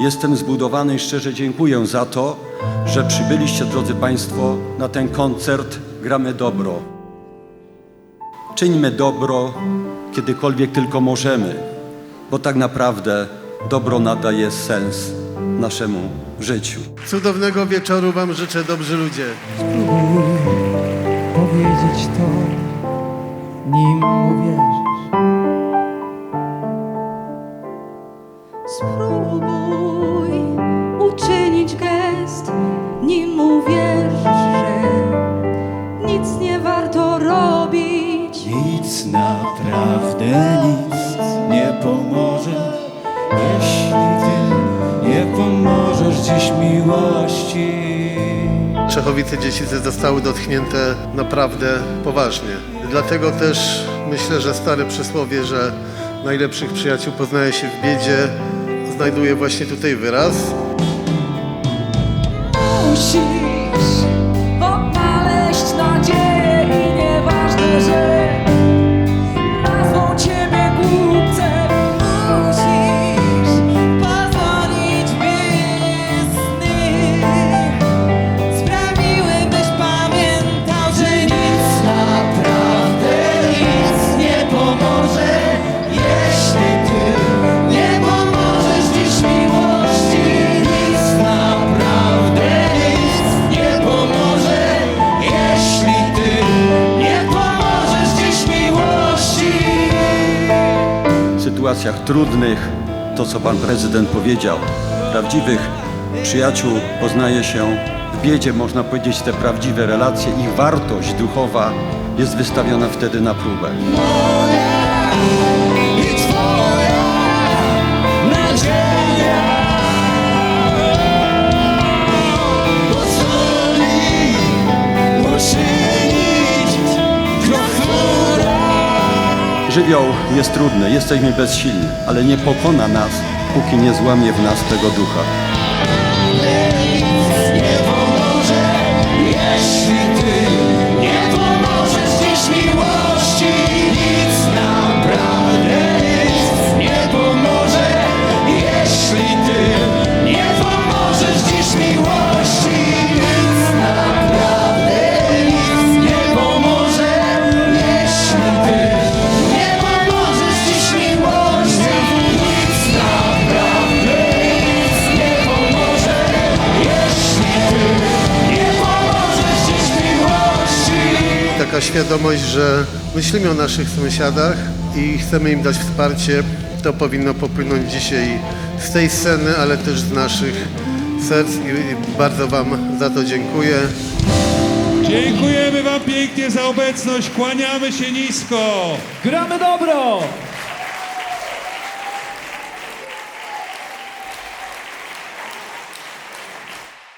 Jestem zbudowany i szczerze dziękuję za to, że przybyliście, drodzy Państwo, na ten koncert Gramy Dobro. Czyńmy dobro, kiedykolwiek tylko możemy, bo tak naprawdę dobro nadaje sens naszemu życiu. Cudownego wieczoru Wam życzę, dobrzy ludzie. Spróbuj powiedzieć to, nim uwierzysz. Spróbuj uczynić gest, nim uwierzysz, że nic nie warto robić. Nic, naprawdę nic nie pomoże, jeśli ty nie pomożesz dziś miłości. Czechowice Dziecice zostały dotknięte naprawdę poważnie. Dlatego też myślę, że stare przysłowie, że najlepszych przyjaciół poznaje się w biedzie, znajduje właśnie tutaj wyraz. Musisz sytuacjach trudnych, to co Pan Prezydent powiedział, prawdziwych przyjaciół poznaje się w biedzie, można powiedzieć, te prawdziwe relacje, ich wartość duchowa jest wystawiona wtedy na próbę. Żywioł jest trudny, jesteśmy bezsilni, ale nie pokona nas, póki nie złamie w nas tego ducha. nie pomoże, jeśli Świadomość, że myślimy o naszych sąsiadach i chcemy im dać wsparcie, to powinno popłynąć dzisiaj z tej sceny, ale też z naszych serc i bardzo Wam za to dziękuję. Dziękujemy Wam pięknie za obecność, kłaniamy się nisko. Gramy dobro!